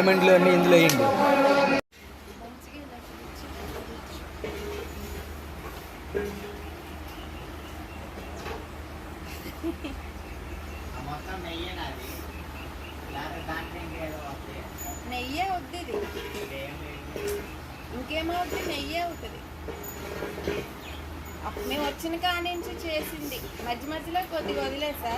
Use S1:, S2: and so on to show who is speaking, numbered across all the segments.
S1: డైమండ్లు అన్నీ ఇందులో వేయండి
S2: నెయ్యే అవుతుంది ఇంకేమవుతుంది నెయ్యే అవుతుంది. మేము వచ్చిన కాడి నుంచి చేసింది. మధ్య మధ్యలో కొద్దిగా వదిలేసా?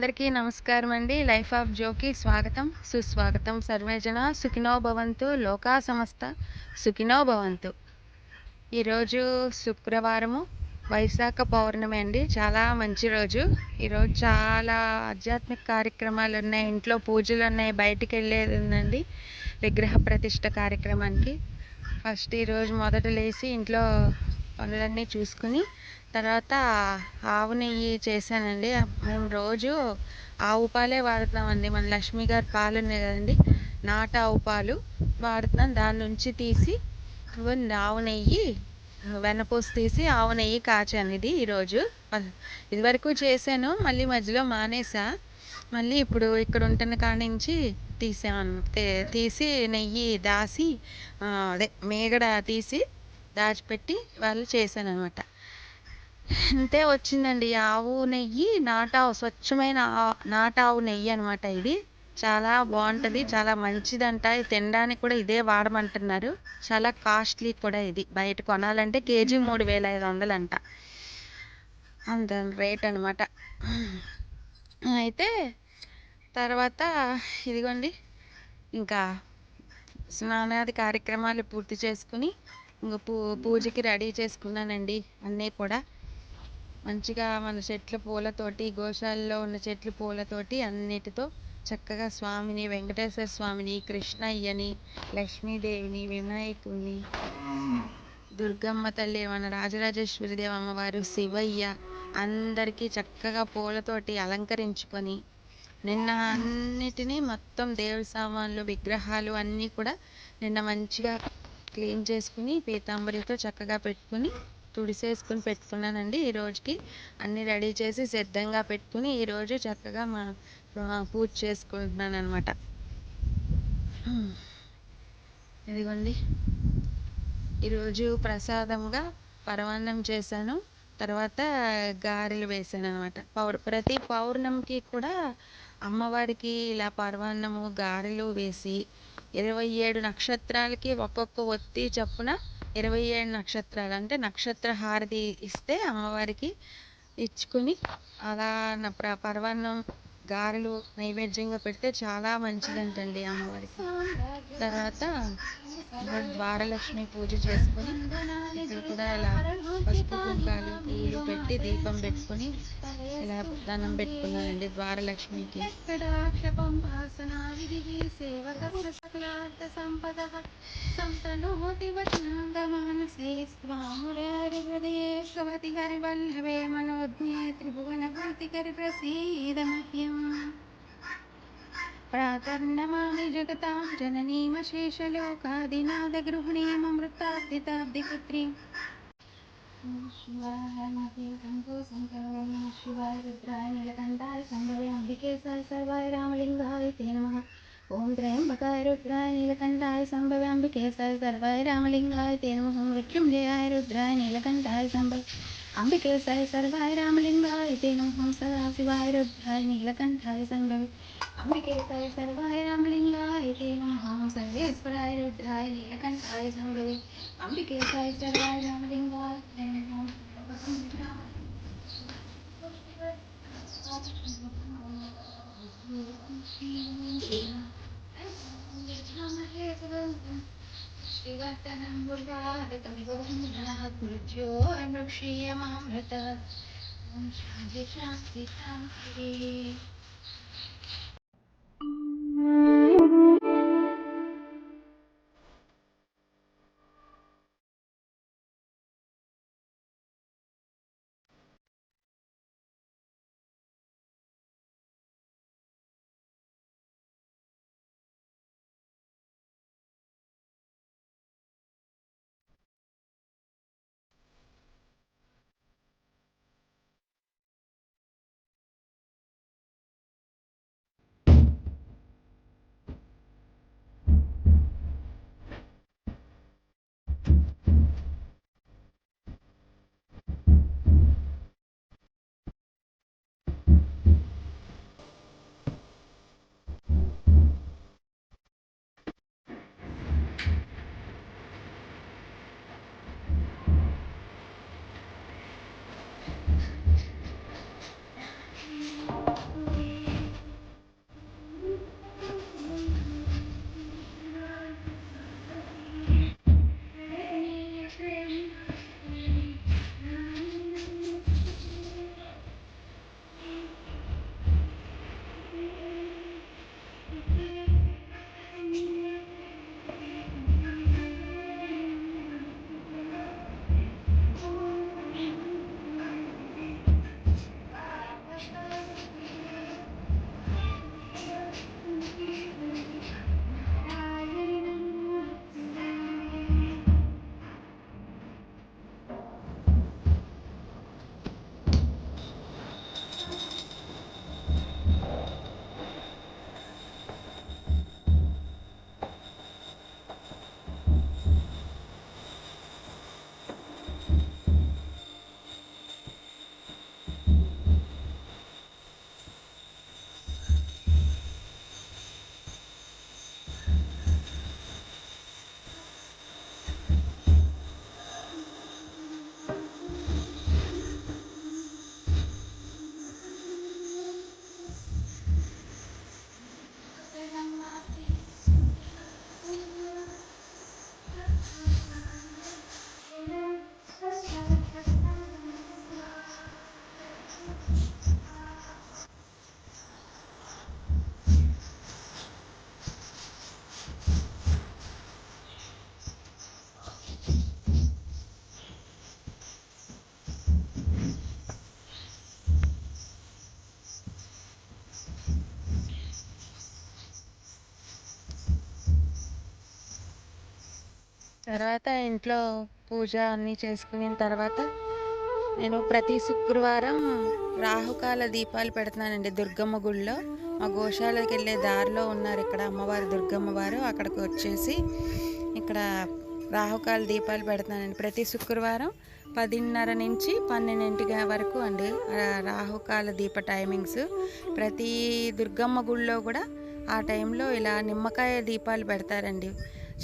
S2: అందరికీ నమస్కారం అండి. లైఫ్ ఆఫ్ జోకి స్వాగతం. సుస్వాగతం. సర్వేజన సుఖినో భవంతు. లోకా సంస్థ సుఖినో భవంతు. ఈరోజు శుక్రవారము. వైశాఖ పౌర్ణమి అండి. చాలా మంచి రోజు. ఈరోజు చాలా ఆధ్యాత్మిక కార్యక్రమాలు ఉన్నాయి. ఇంట్లో పూజలు ఉన్నాయి. బయటికి వెళ్ళేది ఉందండి. విగ్రహ ప్రతిష్ట కార్యక్రమానికి. ఫస్ట్ ఈరోజు మొదట లేచి ఇంట్లో పనులన్నీ చూసుకుని తర్వాత ఆవు నెయ్యి చేశానండి. మేము రోజు ఆవు పాలే వాడుతున్నామండి. మన లక్ష్మి గారి పాలు ఉన్నాయి కదండి. నాటు ఆవు పాలు వాడుతున్నాం. దాని నుంచి తీసి ఆవు నెయ్యి వెన్నపూస తీసి ఆవు నెయ్యి కాచాను ఇది ఈరోజు. ఇదివరకు చేశాను. మళ్ళీ మధ్యలో మానేసా. మళ్ళీ ఇప్పుడు ఇక్కడ ఉంటున్న కాడి నుంచి తీసాను. తీసి నెయ్యి దాసి అదే మేగడ తీసి దాచిపెట్టి వాళ్ళు చేశాను అనమాట అంతే వచ్చిందండి. ఆవు నెయ్యి నాటావు స్వచ్ఛమైన నాటావు నెయ్యి అనమాట ఇది. చాలా బాగుంటుంది చాలా మంచిదంట. ఇది తినడానికి కూడా ఇదే వాడమంటున్నారు. చాలా కాస్ట్లీ కూడా ఇది. బయట కొనాలంటే కేజీ మూడు వేల ఐదు వందలు అంట అంత రేట్ అనమాట. అయితే తర్వాత ఇదిగోండి. ఇంకా స్నానాది కార్యక్రమాలు పూర్తి చేసుకుని ఇంక పూ పూజకి రెడీ చేసుకున్నానండి అన్నీ కూడా. మంచిగా మన చెట్ల పూలతోటి గోశాలలో ఉన్న చెట్లు పూలతోటి అన్నిటితో చక్కగా స్వామిని వెంకటేశ్వర స్వామిని కృష్ణయ్యని లక్ష్మీదేవిని వినాయకుని దుర్గమ్మ తల్లి మన రాజరాజేశ్వరి దేవి అమ్మవారు శివయ్య అందరికీ చక్కగా పూలతోటి అలంకరించుకొని నిన్న అన్నిటినీ మొత్తం దేవుడి సామాన్లు విగ్రహాలు అన్నీ కూడా నిన్న మంచిగా క్లీన్ చేసుకుని పీతాంబరితో చక్కగా పెట్టుకుని తుడిసేసుకుని పెట్టుకున్నానండి ఈ రోజుకి. అన్నీ రెడీ చేసి సిద్ధంగా పెట్టుకుని ఈరోజు చక్కగా మా పూజ చేసుకుంటున్నాను అనమాట ఇదిగోండి ఈరోజు ప్రసాదంగా పరమాన్నం చేశాను. తర్వాత గారెలు వేసాను అనమాట పౌర్ ప్రతి పౌర్ణమికి కూడా అమ్మవారికి ఇలా పరమాన్నము గారెలు వేసి ఇరవై ఏడు నక్షత్రాలకి ఒక్కొక్క ఒత్తి చొప్పున ఇరవై ఏడు నక్షత్రాలు. అంటే నక్షత్ర హారతి ఇస్తే అమ్మవారికి ఇచ్చుకుని అలా ప్ర పరమాన్నం గారెలు నైవేద్యంగా పెడితే చాలా మంచిదంటండి అమ్మవారికి. తర్వాత ద్వారలక్ష్మి పూజ చేసుకొని ఇక్కడ కూడా ఇలా పసుపు కుంకాలు పూలు పెట్టి దీపం పెట్టుకొని ఇలా దండం పెట్టుకున్నానండి ద్వారలక్ష్మికి. వల్లభే మనోజ్ఞే త్రిభువన ప్రసీద మహ్యం प्रातर्नमामि जगतां जननीमशेषलोकादिनादगृहिणीममृताब्दिताब्दिपुत्रीम् शिवाय रुद्राय नीलकण्ठाय शम्भवे अम्बिके सर्वाय रामलिङ्गाय ते नमः। ॐ त्र्यम्बकाय रुद्राय नीलकण्ठाय शम्भवे अम्बिके सर्वाय रामलिङ्गाय ते नमः रुद्राय नीलकण्ठाय शम्भवे अम्बिके सर्वाय रामलिङ्गाय ते नमः। सदाशिवाय रुद्राय नीलकण्ठाय शम्भवे अम्बिके साय सर्वाय रामलिङ्गाय ते नमः सर्वेश्वराय रुद्राय नीलकण्ठाय शम्भवे अम्बिके सर्वाय रामलिङ्गाय ते नमः मृत्योर्मृक्षीयमामृत తర్వాత ఇంట్లో పూజ అన్నీ చేసుకున్న తర్వాత నేను ప్రతి శుక్రవారం రాహుకాల దీపాలు పెడుతున్నానండి దుర్గమ్మ గుడిలో మా గోశాలకు వెళ్ళే దారిలో ఉన్నారు ఇక్కడ అమ్మవారు దుర్గమ్మ వారు. అక్కడికి వచ్చేసి ఇక్కడ రాహుకాల దీపాలు పెడుతున్నానండి. ప్రతి శుక్రవారం పదిన్నర నుంచి పన్నెండింటి వరకు అండి రాహుకాల దీప టైమింగ్స్. ప్రతి దుర్గమ్మ గుడిలో కూడా ఆ టైంలో ఇలా నిమ్మకాయ దీపాలు పెడతారండి.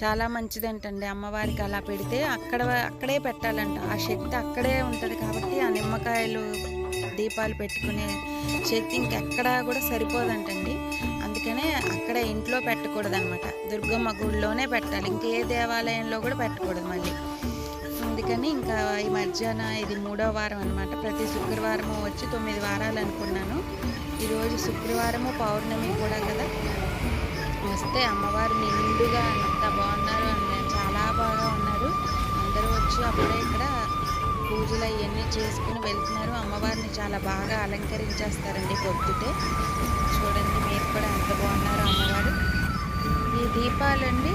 S2: చాలా మంచిదంటండి. అమ్మవారికి అలా పెడితే అక్కడ అక్కడే పెట్టాలంట. ఆ శక్తి అక్కడే ఉంటుంది కాబట్టి ఆ నిమ్మకాయలు దీపాలు పెట్టుకునే శక్తి ఇంకెక్కడా కూడా సరిపోదంటండి. అందుకనే అక్కడ ఇంట్లో పెట్టకూడదనమాట. దుర్గమ్మ గుడిలోనే పెట్టాలి. ఇంకే దేవాలయంలో కూడా పెట్టకూడదు మళ్ళీ. అందుకని ఇంకా ఈ మధ్యాహ్న ఇది మూడో వారం అనమాట. ప్రతి శుక్రవారము వచ్చి తొమ్మిది వారాలు అనుకున్నాను. ఈరోజు శుక్రవారము పౌర్ణమి కూడా కదా. వస్తే అమ్మవారు నిండుగా ఎంత బాగున్నారు అని చాలా బాగా ఉన్నారు. అందరూ వచ్చి అప్పుడే ఇక్కడ పూజలు అవన్నీ చేసుకుని వెళ్తున్నారు. అమ్మవారిని చాలా బాగా అలంకరించేస్తారండి పొద్దుటే. చూడండి మీరు కూడా ఎంత బాగున్నారు అమ్మవారు. ఈ దీపాలండి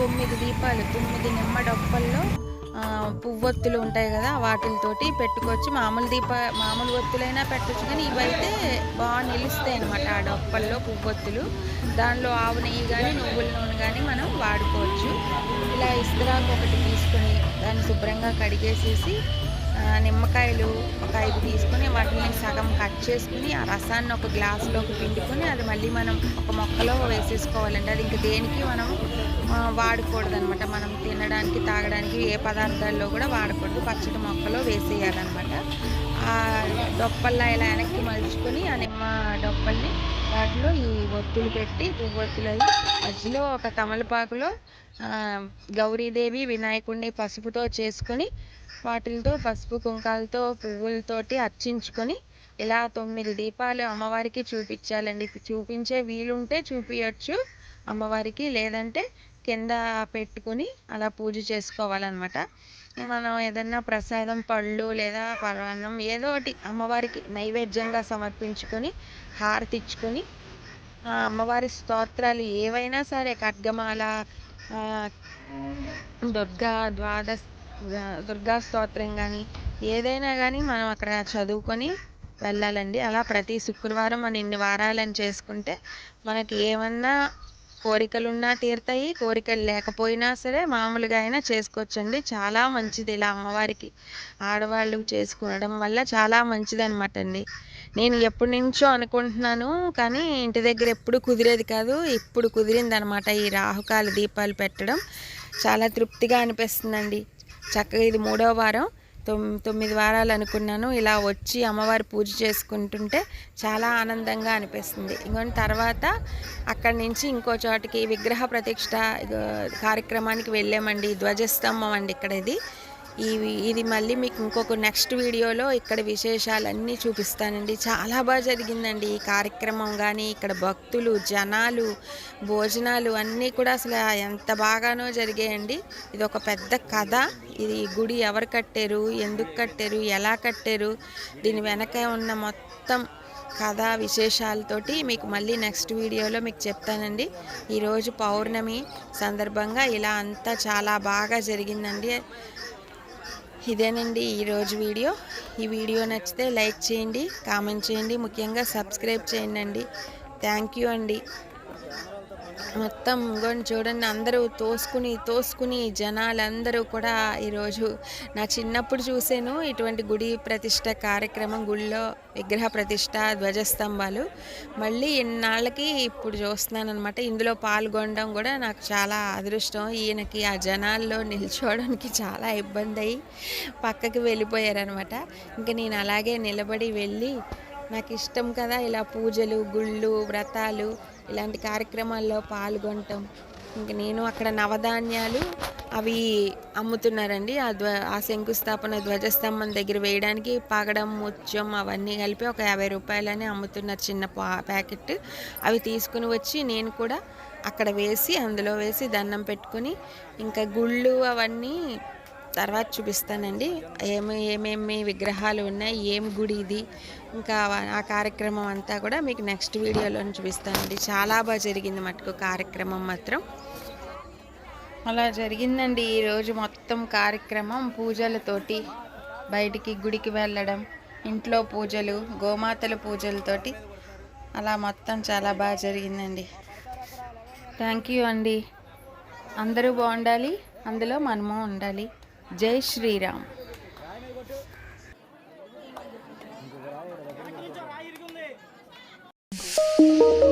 S2: తొమ్మిది దీపాలు తొమ్మిది నిమ్మ డొప్పల్లో పువ్వొత్తులు ఉంటాయి కదా వాటితోటి పెట్టుకోవచ్చు. మామూలు దీప మామూలు ఒత్తులైనా పెట్టచ్చు కానీ ఇవైతే బాగా నిలుస్తాయి అనమాట ఆ డొప్పల్లో పువ్వొత్తులు దానిలో ఆవు నెయ్యి కానీ నువ్వుల నూనె కానీ మనం వాడుకోవచ్చు. ఇలా ఇస్త్రాకు ఒకటి తీసుకొని దాన్ని శుభ్రంగా కడిగేసేసి నిమ్మకాయలు ఒక ఐదు తీసుకొని వాటిని సగం కట్ చేసుకుని ఆ రసాన్ని ఒక గ్లాసులోకి పిండుకొని అది మళ్ళీ మనం ఒక మొక్కలో వేసేసుకోవాలండి. అది ఇంకా దేనికి మనం వాడకూడదనమాట. వాడకూడదు అనమాట మనం తినడానికి తాగడానికి ఏ పదార్థాల్లో కూడా వాడకూడదు. పచ్చడి మొక్కలో వేసేయాలన్నమాట ఆ డొప్పల్లా ఇలా వెనక్కి మలుచుకొని ఆ నిమ్మ డొప్పల్ని వాటిలో ఈ ఒత్తులు పెట్టి పువ్వొత్తులు అవి మధ్యలో ఒక తమలపాకులో గౌరీదేవి వినాయకుడిని పసుపుతో చేసుకొని వాటితో పసుపు కుంకాలతో పువ్వులతోటి అర్చించుకొని ఇలా తొమ్మిది దీపాలు అమ్మవారికి చూపించాలండి. చూపించే వీలుంటే చూపించచ్చు అమ్మవారికి లేదంటే కింద పెట్టుకుని అలా పూజ చేసుకోవాలన్నమాట. మనం ఏదన్నా ప్రసాదం పళ్ళు లేదా పరమాన్నం ఏదో ఒకటి అమ్మవారికి నైవేద్యంగా సమర్పించుకొని హారతి ఇచ్చుకొని ఆ అమ్మవారి స్తోత్రాలు ఏవైనా సరే ఖడ్గమాల దుర్గా ద్వాదశ దుర్గా స్తోత్రం కానీ ఏదైనా కానీ మనం అక్కడ చదువుకొని వెళ్ళాలండి. అలా ప్రతి శుక్రవారం మనం ఇన్ని వారాలని చేసుకుంటే మనకి ఏమన్నా కోరికలు ఉన్నా తీరుతాయి కోరికలు లేకపోయినా సరే మామూలుగా అయినా చేసుకోవచ్చండి. చాలా మంచిది ఇలా అమ్మవారికి ఆడవాళ్ళు చేసుకోవడం వల్ల చాలా మంచిది అనమాట అండి. నేను ఎప్పటి నుంచో అనుకుంటున్నాను కానీ ఇంటి దగ్గర ఎప్పుడు కుదిరేది కాదు. ఇప్పుడు కుదిరింది అనమాట ఈ రాహుకాల దీపాలు పెట్టడం. చాలా తృప్తిగా అనిపిస్తుందండి. చక్కగా ఇది మూడో వారం. తొమ్మిది వారాలు అనుకున్నాను. ఇలా వచ్చి అమ్మవారి పూజ చేసుకుంటుంటే చాలా ఆనందంగా అనిపిస్తుంది. ఇంకొని తర్వాత అక్కడి నుంచి ఇంకో చోటికి విగ్రహ ప్రతిష్ట కార్యక్రమానికి వెళ్ళామండి. ధ్వజస్తంభం అండి ఇక్కడ ఇది ఈ ఇది మళ్ళీ మీకు ఇంకొక నెక్స్ట్ వీడియోలో ఇక్కడ విశేషాలన్నీ చూపిస్తానండి. చాలా బాగా జరిగిందండి ఈ కార్యక్రమం కానీ ఇక్కడ భక్తులు జనాలు భోజనాలు అన్నీ కూడా అసలు ఎంత బాగానో జరిగాయండి. ఇది ఒక పెద్ద కథ. ఇది గుడి ఎవరు కట్టారు ఎందుకు కట్టారు ఎలా కట్టారు దీని వెనక ఉన్న మొత్తం కథ విశేషాలతోటి మీకు మళ్ళీ నెక్స్ట్ వీడియోలో మీకు చెప్తానండి. ఈరోజు పౌర్ణమి సందర్భంగా ఇలా అంతా చాలా బాగా జరిగిందండి. ఇదేనండి ఈరోజు వీడియో. ఈ వీడియో నచ్చితే లైక్ చేయండి కామెంట్ చేయండి ముఖ్యంగా సబ్స్క్రైబ్ చేయండి అండి. థ్యాంక్ యూ అండి. మొత్తం ఇంకొని చూడండి అందరూ తోసుకుని తోసుకుని జనాలందరూ కూడా ఈరోజు నా చిన్నప్పుడు చూసాను. ఇటువంటి గుడి ప్రతిష్ట కార్యక్రమం గుడిలో విగ్రహ ప్రతిష్ట ధ్వజస్తంభాలు. మళ్ళీ ఇన్నాళ్ళకి ఇప్పుడు చూస్తున్నాను అనమాట ఇందులో పాల్గొనడం కూడా నాకు చాలా అదృష్టం. ఈయనకి ఆ జనాల్లో నిల్చోవడానికి చాలా ఇబ్బంది అయ్యి పక్కకి వెళ్ళిపోయారనమాట ఇంకా నేను అలాగే నిలబడి వెళ్ళి నాకు ఇష్టం కదా ఇలా పూజలు గుళ్ళు వ్రతాలు ఇలాంటి కార్యక్రమాల్లో పాల్గొనటం. ఇంక నేను అక్కడ నవధాన్యాలు అవి అమ్ముతున్నారండి. ఆ ధ్వ ఆ శంకుస్థాపన ధ్వజస్తంభం దగ్గర వేయడానికి పగడం ముత్యం అవన్నీ కలిపి ఒక యాభై రూపాయలని అమ్ముతున్నారు చిన్న పా ప్యాకెట్. అవి తీసుకుని వచ్చి నేను కూడా అక్కడ వేసి అందులో వేసి దండం పెట్టుకుని ఇంకా గుళ్ళు అవన్నీ తర్వాత చూపిస్తానండి. ఏమి ఏమేమి విగ్రహాలు ఉన్నాయి ఏం గుడి ఇది ఇంకా ఆ- కార్యక్రమం అంతా కూడా మీకు నెక్స్ట్ వీడియోలో చూపిస్తానండి. చాలా బాగా జరిగింది మటుకు కార్యక్రమం మాత్రం. అలా జరిగిందండి. ఈరోజు మొత్తం కార్యక్రమం పూజలతోటి బయటికి గుడికి వెళ్ళడం ఇంట్లో పూజలు గోమాతల పూజలతోటి అలా మొత్తం చాలా బాగా జరిగిందండి. థ్యాంక్ యూ అండి. అందరూ బాగుండాలి. అందులో మనము ఉండాలి. జై శ్రీరామ్ Thank you.